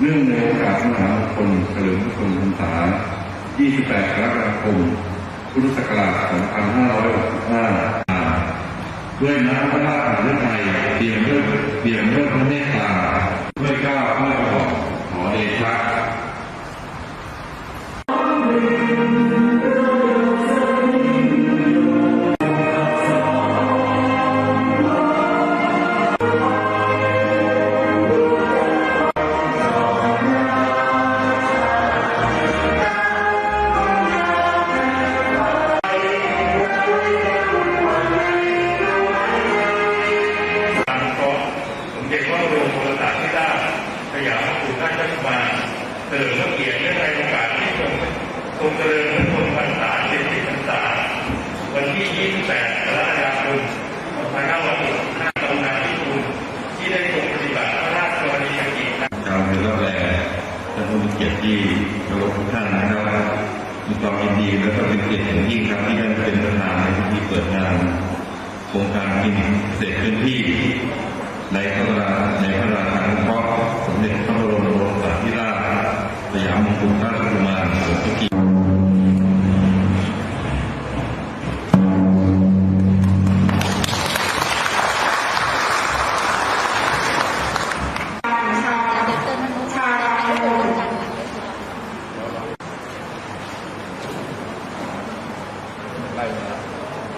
เนื่องในโอกาสมหามงคลเฉลิมพระชนมพรรษา 28 กรกฎาคม พุทธศักราช 2565 ด้วยน้ำพระราชหฤทัยเบี่ยมด้วยเบี่ยมด้วยพระเมตตาด้วยก้าพระกระหม่อมขอเดชะ เฉลิมพระเกียรติเนื่องในโอกาสที่ทรงทรงเจริญพระชนมพรรษา70พรรษา วันที่ 28กรกฎาคม2565ตรงนาที่คุณที่ได้ทรงปฏิบัติพระราชกรณียกิจชาวเรือรับแรงท่านผู้มีเกียรติที่เคารพทุกท่านนะครับมีความยินดีและก็เป็นเกียรติอย่างยิ่งครับที่ได้เป็นประธานในพิธีเปิดงานโครงการกินเศษพื้นที่ในพระราในพระราชานุเคราะห์สมเด็จ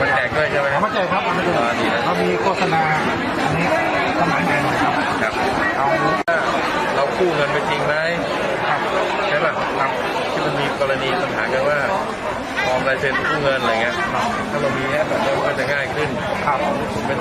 มันแจกด้วยใช่ไหมครับ ไม่ใช่ครับไม่ใช่ เรามีโฆษณาอันนี้สมัยใหม่นะครับครับเอาเรากู้เงินไปจริงไหมครับใช่ป่ะครับที่มันมีกรณีปัญหากันว่าปลอมลายเซ็นกู้เงินอะไรเงี้ยถ้าเรามีแอปแบบนี้ก็จะง่ายขึ้นครับผมเป็น